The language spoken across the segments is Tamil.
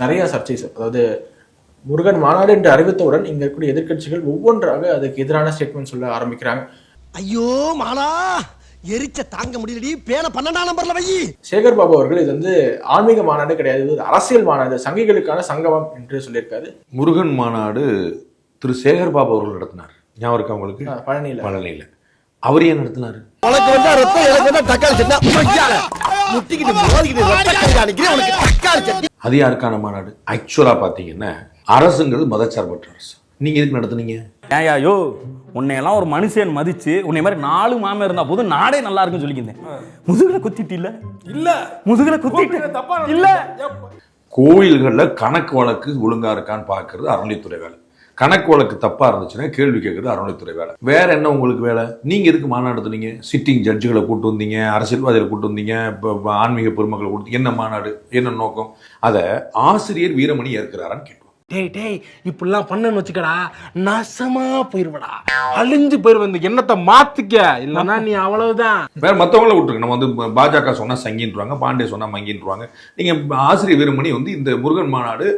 நிறைய சர்ச்சைஸ். அதாவது முருகன் மாநாடு என்று அறிவித்தவுடன் இங்க இருக்கக்கூடிய எதிர்க்கட்சிகள் ஒவ்வொன்றாக அதுக்கு எதிரான ஸ்டேட்மெண்ட் சொல்ல ஆரம்பிக்கிறாங்க. ஐயோ மாலா! எரிச்ச தாங்க முடியலடி. பேன பன்னெண்டாம் நம்பர்ல வை. சேகர் பாபு அவர்கள் இது வந்து ஆன்மீக மாநாடு கிடையாது. இது அரசியல் மாநாடு. சங்கிகளுக்கான சங்கமம் என்று சொல்லியிருக்காரு. முருகன் மாநாடு திரு சேகர் பாபு அவர்கள் நடத்தினார். ஞாபகம் இருக்கா உங்களுக்கு? அஹ் பழனியில. பழனியில். அவர் ஏன் நடத்தினார்? உனக்கு வந்தா ரத்தம் எனக்கு வந்தா தக்காளி சட்னா. முட்டிக்கிட்டு மோதிக்கிட்டு ரத்த கண்காணிக்கிறேன் உனக்கு தக்காளி சட்னி. அது யாருக்கான மாநாடு ஆக்சுவலாக பார்த்தீங்கன்னா அரசுங்கிறது மதச்சார்பற்ற அரசு. நீங்கள் எதுக்கு நடத்துனீங்க? ஏயா யோ உன்னையெல்லாம் ஒரு மனுஷன் மதிச்சு உன்னை மாதிரி நாலு மாமன் இருந்தா போதும் நாடே நல்லா இருக்குன்னு சொல்லிக்கிறேன் முதுகுல குத்திட்டு இல்ல? இல்ல. முதுகுல குத்திட்டு இல்ல. கோயில்களில் கணக்கு வழக்கு ஒழுங்கா இருக்கான்னு பார்க்கறது அறநிலைத்துறை வேலை. கணக்கு வழக்கு தப்பா இருந்துச்சுன்னா கேள்வி கேட்கறது அறநிலைத்துறை வேலை. வேற என்ன உங்களுக்கு வேலை? நீங்க எதுக்கு மாநாடு நடத்துனீங்க? சிட்டிங் ஜட்ஜுகளை கூட்டு வந்தீங்க அரசியல்வாதிகளை கூட்டு வந்தீங்க இப்போ ஆன்மீக பெருமக்களை கூட்டு என்ன மாநாடு? என்ன நோக்கம்? அதை ஆசிரியர் வீரமணி ஏற்கிறாரான்னு கேட்போம். டேய் டேய் இப்படிலாம் பண்ணன்னு வச்சுக்கடா நாசமா போயிருவடா. அழிஞ்சு போயிருவ இந்த எண்ணத்தை மாத்திக்க. இல்லன்னா நீ அவ்வளவுதான். வேற மற்றவங்கள விட்டுருங்க. நம்ம வந்து பாஜக சொன்னா சங்கின்றாங்க பாண்டே சொன்னா மங்கின்றாங்க நீங்க ஆசிரியர் வீரமணி வந்து இந்த முருகன் மாநாடு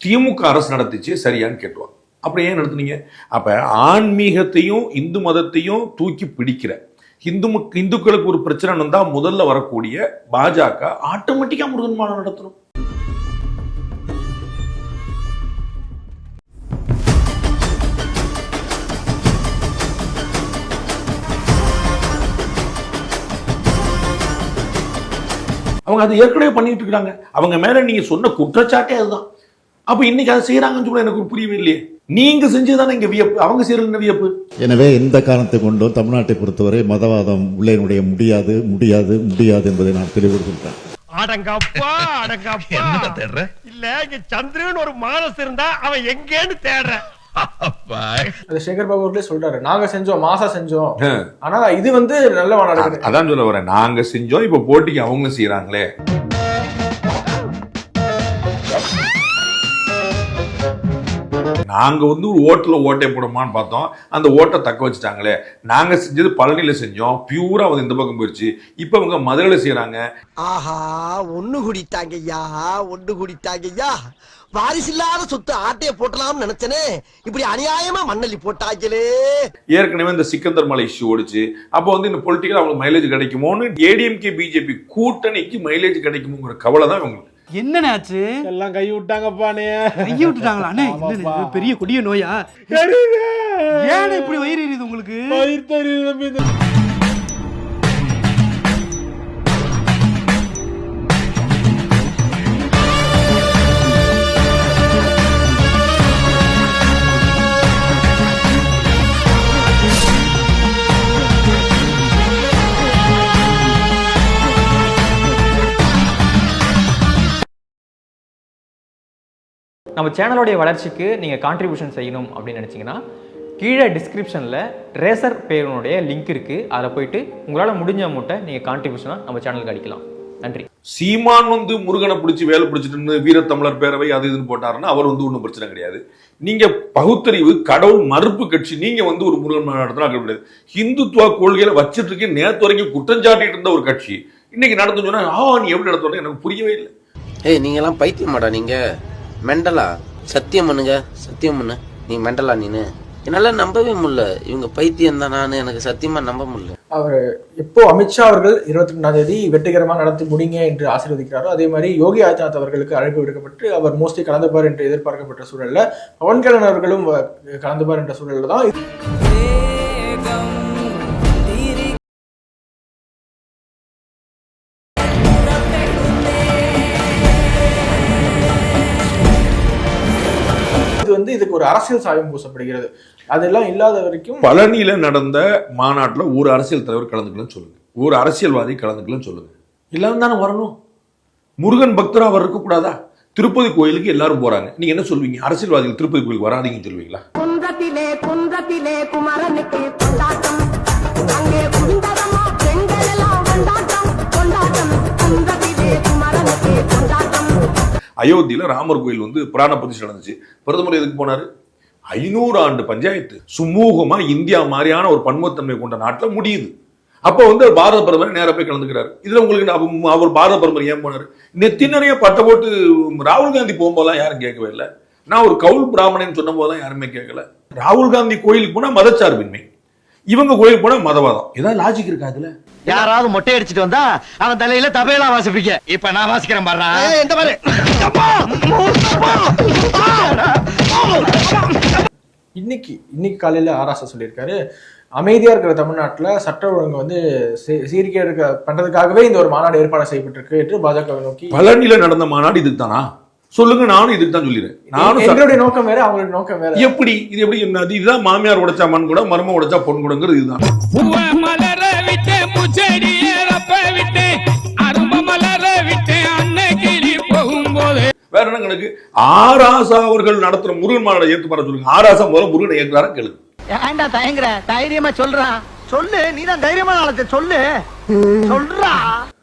திமுக அரசு நடத்திச்சு சரியான்னு கேட்டுவாங்க. அப்புறம் ஏன் நடத்துனீங்க? அப்ப ஆன்மீகத்தையும் இந்து மதத்தையும் தூக்கி பிடிக்கிற. இந்து மக்- இந்துக்களுக்கு ஒரு பிரச்சனை வந்தால் முதல்ல வரக்கூடிய பாஜக ஆட்டோமேட்டிக்கா முருகன் மாநாடு நடத்தணும். அவங்க அதை ஏற்கனவே பண்ணிட்டு இருக்காங்க. அவங்க மேல நீங்க சொன்ன குற்றச்சாட்டே அதுதான். அப்ப இன்னைக்கு அதை செய்யறாங்கன்னு சொல்ல எனக்கு ஒரு புரியவே இல்லையே? நீங்க செஞ்சதுதானே இங்க வியப்பு? அவங்க செய்யறது வியப்பு? எனவே எந்த காரணத்தை கொண்டும் தமிழ்நாட்டை பொறுத்தவரை மதவாதம் உள்ளே நுழைய முடியாது முடியாது முடியாது என்பதை நான் தெளிவுபடுத்துகிறேன் அடங்கப்பா அடங்கப்பா. தேடுற? இல்ல இங்க சந்திரன் ஒரு மானஸ் இருந்தா அவன் எங்கேன்னு தேடுற. அது சேகர் பாபு அவர்களே சொல்றாரு. நாங்க செஞ்சோம் மாசா செஞ்சோம். ஆனா இது வந்து நல்ல. அதான் சொல்ல வரேன். நாங்க செஞ்சோம் இப்ப போட்டிக்கு அவங்க செய்யறாங்களே நாங்க வந்து ஒரு ஓட்டுல ஓட்டை போடுமான்னு பார்த்தோம். அந்த ஓட்டை தக்க வச்சுட்டாங்களே. நாங்க செஞ்சது பழனியில செஞ்சோம். பியூரா வந்து இந்த பக்கம் போயிடுச்சு இப்ப அவங்க மதுரையில செய்யறாங்க ஆஹா ஒண்ணு குடித்தாங்கய்யா ஒண்ணு குடித்தாங்கய்யா வாரிசு இல்லாத சொத்து ஆட்டைய போட்டலாம்னு நினைச்சனே. இப்படி அநியாயமா மண்ணள்ளி போட்டாங்களே. ஏற்கனவே இந்த சிக்கந்தர் மலை இஷ்யூ ஓடிச்சு. அப்போ வந்து இந்த பொலிட்டிக்கல் அவங்களுக்கு மைலேஜ் கிடைக்குமோன்னு ஏடிஎம்கே பிஜேபி கூட்டணிக்கு மைலேஜ் கிடைக்குமோங்கிற கவலை தான் இவங்களுக்கு. என்னண்ணே ஆச்சு? எல்லாம் கை விட்டாங்கப்பானே கைய விட்டுட்டாங்களா? அண்ணே பெரிய கொடிய நோயா? ஏன் இப்படி வயிறு எரியுது உங்களுக்கு? வயிறு தெரியுது நம்ம சேனலோடைய வளர்ச்சிக்கு நீங்கள் கான்ட்ரிபியூஷன் செய்யணும் அப்படின்னு நினச்சிங்கன்னா கீழே டிஸ்கிரிப்ஷனில் ரேசர் பேருனுடைய லிங்க் இருக்குது அதில் போயிட்டு உங்களால் முடிஞ்ச அமௌண்ட்டை நீங்கள் கான்ட்ரிபியூஷனாக நம்ம சேனலுக்கு அடிக்கலாம். நன்றி. சீமான் வந்து முருகனை பிடிச்சி வேலை பிடிச்சிட்டு வீரத்தமிழர் பேரவை அது இதுன்னு போட்டாருன்னா அவர் வந்து ஒன்றும் பிரச்சனை கிடையாது. நீங்க பகுத்தறிவு கடவுள் மறுப்பு கட்சி நீங்க வந்து ஒரு முருகன் நடத்தினா கிடையாது. ஹிந்துத்துவ கொள்கையில வச்சிட்டு இருக்கேன் நேத்து வரைக்கும் குற்றம் சாட்டிட்டு இருந்த ஒரு கட்சி. இன்னைக்கு நடந்து சொன்னா ஆ நீ எப்படி நடத்துற எனக்கு புரியவே இல்லை. ஏய் நீங்கெல்லாம் பைத்தியமாடா நீங்க. மெண்டலா? சத்தியம் பண்ணுங்க சத்தியம் பண்ணு. நீ மெண்டலா நீனு. என்னால நம்பவே முடியல. இவங்க பைத்தியம் தான் நான். எனக்கு சத்தியமா நம்ப முடியல. அவர் எப்போ அமித்ஷா அவர்கள் இருபத்தி ரெண்டாம் தேதி வெற்றிகரமாக நடத்தி முடிங்க என்று ஆசீர்வதிக்கிறாரோ அதே மாதிரி யோகி ஆதித்யநாத் அவர்களுக்கு அழைப்பு விடுக்கப்பட்டு அவர் மோஸ்ட்லி கலந்துப்பார் என்று எதிர்பார்க்கப்பட்ட சூழல்ல பவன் கல்யாண் அவர்களும் கலந்துபார் கலந்துப்பார் என்ற சூழல்ல தான் வந்து இதுக்கு ஒரு அரசியல் சாயம் பூசப்படுகிறது. அதெல்லாம் இல்லாத வரைக்கும் பழனியில நடந்த மாநாட்டுல ஒரு அரசியல் தலைவர் கலந்துக்கலன்னு சொல்லுங்க. ஒரு அரசியல்வாதி கலந்துக்கலன்னு சொல்லுங்க. எல்லாரும் தானே வரணும். முருகன் பக்தரா அவர் இருக்கக்கூடாதா திருப்பதி கோயிலுக்கு எல்லாரும் போறாங்க. நீங்க என்ன சொல்வீங்க அரசியல்வாதிகள் திருப்பதி கோயிலுக்கு வராதீங்கன்னு சொல்லுவீங்களா? குன்றத்திலே குன்றத்திலே குமரனுக்கு அயோத்தியில் ராமர் கோயில் வந்து புராண பிரதிஷ்டை நடந்துச்சு. பிரதமர் எதுக்கு போனாரு? ஐநூறு ஆண்டு பஞ்சாயத்து சுமூகமாக இந்தியா மாதிரியான ஒரு பன்முகத்தன்மை கொண்ட நாட்டில் முடியுது. அப்போ வந்து பாரத பிரதமர் நேராக போய் கலந்துக்கிறார். இதில் உங்களுக்கு அவர் பாரத பிரதமர் ஏன் போனார்? நெத்தி நிறைய பட்டை போட்டு ராகுல் காந்தி போகும்போதெல்லாம் யாரும் கேட்கவே இல்லை. நான் ஒரு கவுல் பிராமணன் சொன்ன போதெல்லாம் யாருமே கேட்கல. ராகுல் காந்தி கோயிலுக்கு போனால் மதச்சார்பின்மை. இவங்க கோயிலுக்கு போனா மதவாதம். ஏதாவது லாஜிக் இருக்கா இதுல? யாராவது மொட்டை அடிச்சிட்டு வந்தா அவன் தலையில தபையெல்லாம் வாசிப்பீங்க இப்ப நான் வாசிக்கிறேன் பாரு. இந்த மாதிரி இன்னைக்கு இன்னைக்கு காலையில ஆராசா சொல்லியிருக்காரு அமைதியா இருக்கிற தமிழ்நாட்டுல சட்ட ஒழுங்கு வந்து சீ- சீர்கேடு இருக்க பண்றதுக்காகவே இந்த ஒரு மாநாடு ஏற்பாடு செய்யப்பட்டிருக்கு என்று பாஜகவை நோக்கி பழனியில நடந்த மாநாடு இதுக்கு தானா சொல்லுங்க நானும் இதுக்கு தான் சொல்லிடுறேன். நானும் எங்களுடைய நோக்கம் வேற அவங்களுடைய நோக்கம் வேற. எப்படி இது எப்படி என்னது? இதுதான் மாமியார் உடைச்சா மண் கூட மர்மம் உடைச்சா பொன் கூடங்கிறது இதுதான். மலர விட்டு முச்செடி ஏறப்ப விட்டு அரும்ப மலர விட்டு அன்னைக்கிளி போகும்போது. வேற என்ன கணக்கு? ஆராசா அவர்கள் நடத்துற முருகன் மாநாடு ஏத்து பாரு சொல்லுங்க. ஆராசா முதல்ல முருகனை ஏற்கிறாரா கேளு ஏன்டா தயங்குற? தைரியமா சொல்றா. சொல்லு நீ தான் தைரியமா நாளத்தை சொல்லு சொல்றா.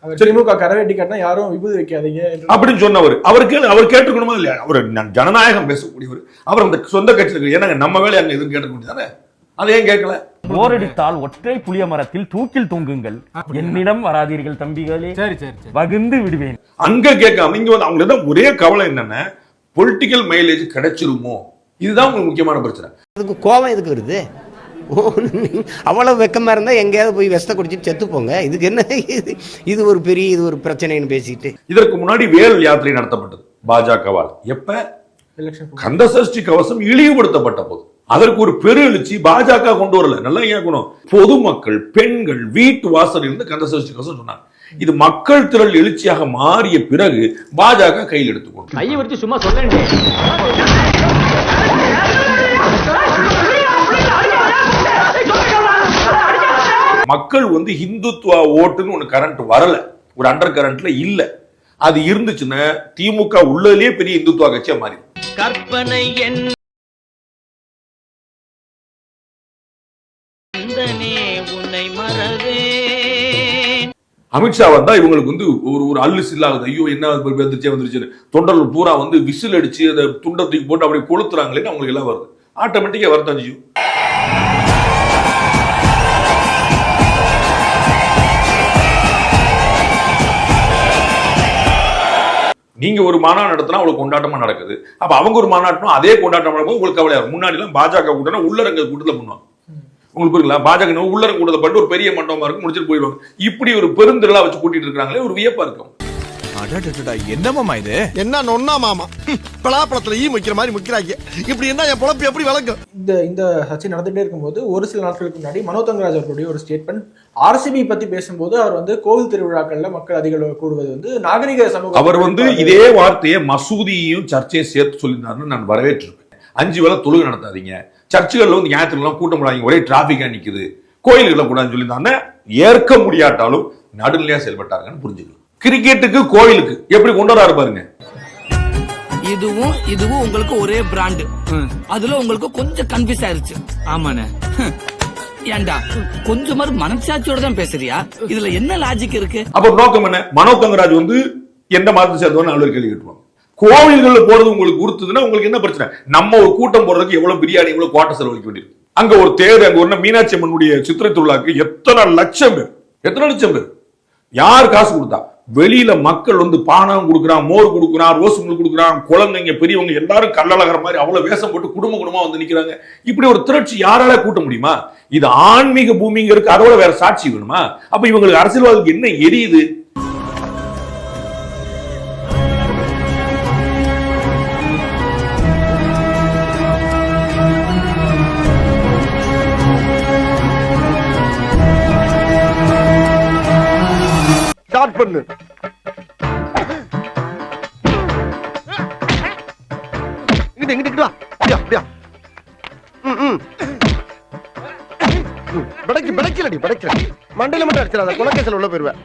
அவர் திமுக கரவேட்டி கட்டினா யாரும் விபூதி வைக்காதீங்க அப்படின்னு சொன்னவர். அவர் கேளு அவர் கேட்டுக்கணுமா இல்லையா? அவர் ஜனநாயகம் பேசக்கூடியவர். அவர் அந்த சொந்த கட்சியில் என்னங்க நம்ம வேலையை அங்க எதுவும் கேட்டுக்க முடியாதானே அதை ஏன் கேட்கல? போரடித்தால் ஒற்றை புளிய மரத்தில் தூக்கில் தொங்குங்கள். என்னிடம் வராதீர்கள் தம்பிகளே. சரி சரி சரி. வகுந்து விடுவேன். அங்க கேட்காம இங்க வந்து அவங்களுக்கு தான் ஒரே கவலை என்னன்னா பொலிட்டிக்கல் மைலேஜ் கிடைச்சிருமோ? இதுதான் உங்களுக்கு முக்கியமான பிரச்சனை. அதுக்கு கோவம் எதுக்கு வருது? ஓ, நீ- அவ்வளவு வெக்கமா இருந்தா எங்கேயாவது போய் விஷத்தை குடிச்சிட்டு செத்து போங்க. இதுக்கு என்ன இது? இது ஒரு பெரிய இது ஒரு பிரச்சனைன்னு பேசிட்டு. இதற்கு முன்னாடி வேல் யாத்திரை நடத்தப்பட்டது பாஜகவால். எப்ப? எலெக்ஷன் கந்த சஷ்டி கவசம் இழிவுபடுத்தப்பட்ட போது. அதற்கு ஒரு பெரு எழுச்சி பாஜக கொண்டு வரல. நல்லா கேட்கணும் பொதுமக்கள் பெண்கள் வீட்டு வாசல் இருந்து கந்த சஷ்டி கவசம் சொன்னாங்க. இது மக்கள் திரள் எழுச்சியாக மாறிய பிறகு பாஜக கையில் எடுத்துக்கொண்டு. கையை வச்சு சும்மா சொல்லேன் மக்கள் வந்து ஹிந்துத்துவா ஓட்டுன்னு ஒன்று கரண்ட் வரல. ஒரு அண்டர் கரண்ட்ல இல்ல. அது இருந்துச்சுன்னா திமுக உள்ளதுலயே பெரிய இந்துத்துவா கட்சியா மாறி கற்பனை உன்னை மறவே அமித்ஷா வந்தா இவங்களுக்கு வந்து ஒரு ஒரு அல்லு சில்லாகுது. ஐயோ என்ன வந்துருச்சு வந்துருச்சு தொண்டர்கள் பூரா வந்து விசில் அடிச்சு அந்த துண்டை தூக்கி போட்டு அப்படியே கொளுத்துறாங்களேன்னு அவங்களுக்கு எல்லாம் வருது. ஆட்டோமேட்டிக்கா வரதான் செய்யும் நீங்க ஒரு மாநாடு நடத்தினா உங்களுக்கு கொண்டாட்டமா நடக்குது. அப்ப அவங்க ஒரு மாநாட்டம் அதே கொண்டாட்டம் நடக்கும் உங்களுக்கு கவலையா இருக்கும் முன்னாடி எல்லாம் பாஜக கூட்டம் உள்ளரங்க கூட்டத்துல பண்ணுவாங்க. உங்களுக்கு புரியல பாஜக உள்ளரங்க கூட்டத்தை பண்ணிட்டு ஒரு பெரிய மண்டபமா இருக்கும் முடிச்சுட்டு போயிடுவாங்க. இப்படி ஒரு பெருந்திரளா வச்சு கூட்டிட்டு இருக்காங்களே ஒரு வியப்பா இருக்கும். என்னமாமா இது? என்ன நொன்னா மாமா? பலாப்பழத்துல ஈ முக்கிற மாதிரி முக்கிறாங்க. இப்படி என்ன என் பொழப்பு எப்படி வழங்கும் இந்த இந்த சர்ச்சை நடந்துட்டே இருக்கும்போது ஒரு சில நாட்களுக்கு முன்னாடி மனோ தங்கராஜ் அவர்களுடைய ஒரு ஸ்டேட்மெண்ட் ஆர்சிபி பத்தி பேசும்போது அவர் வந்து கோவில் திருவிழாக்கள்ல மக்கள் அதிக கூடுவது வந்து நாகரிக சமூகம் அவர் வந்து இதே வார்த்தையை மசூதியையும் சர்ச்சையும் சேர்த்து சொல்லியிருந்தாருன்னு நான் வரவேற்றிருப்பேன் அஞ்சு வேளை தொழுகை நடத்தாதீங்க. சர்ச்சுகள்ல வந்து ஞாயிற்றுலாம் கூட்டம் போடாதீங்க. ஒரே டிராபிக்கா நிக்குது. கோயில்களை கூடாதுன்னு சொல்லியிருந்தாங்க ஏற்க முடியாட்டாலும் நடுநிலையா செயல்பட்டாருங்கன்னு புரிஞ்சுக்கலாம் கிரிக்கெட்டுக்கு கோயிலுக்கு எப்படி கொண்டு வராரு பாருங்க. இதுவும் இதுவும் உங்களுக்கு ஒரே பிராண்டு அதுல உங்களுக்கு கொஞ்சம் கன்ஃபியூஸ் ஆயிருச்சு. ஆமாண்ணே. ஏண்டா கொஞ்சமாவது மனசாட்சியோட தான் பேசுறியா? இதுல என்ன லாஜிக் இருக்கு? அப்ப நோக்கம் என்ன மனோ தங்கராஜ் வந்து எந்த மதத்தை சேர்ந்தவன்னு அலுவலர் கேள்வி கேட்டுருவாங்க. கோவில்கள்ல போறது உங்களுக்கு உறுத்துதுன்னா உங்களுக்கு என்ன பிரச்சனை? நம்ம ஒரு கூட்டம் போடுறதுக்கு எவ்வளவு பிரியாணி எவ்வளவு குவாட்டர் செலவழிக்க வேண்டியிருக்கு அங்க ஒரு தேர் அங்க ஒரு மீனாட்சி அம்மனுடைய சித்திரை திருவிழாக்கு எத்தனை லட்சம் பேர்? எத்தனை லட்சம் பேர்? யார் காசு கொடுத்தா? வெளியில மக்கள் வந்து பானம் கொடுக்குறான் மோர் கொடுக்குறான் ரோஸ் மில்க் கொடுக்குறான் குழந்தைங்க பெரியவங்க எல்லாரும் கல்லழகிற மாதிரி அவ்வளவு வேஷம் போட்டு குடும்ப குடும்பமா வந்து நிக்கிறாங்க. இப்படி ஒரு திரட்சி யாரால கூட்ட முடியுமா? இது ஆன்மீக பூமிங்க இருக்கு அதோட வேற சாட்சி வேணுமா? அப்ப இவங்களுக்கு அரசியல்வாதிக்கு என்ன எரியுது? ஸ்டார்ட் பண்ணு. இங்கிட்டு இங்கிட்டு இங்கிட்டு வா. அப்படியா அப்படியா ம், ம். ம், பிடைக்கு பிடைக்கலடி மண்டையில மட்டும் அடிச்சிடாத குலக்கேசல் உள்ள போயிருவேன்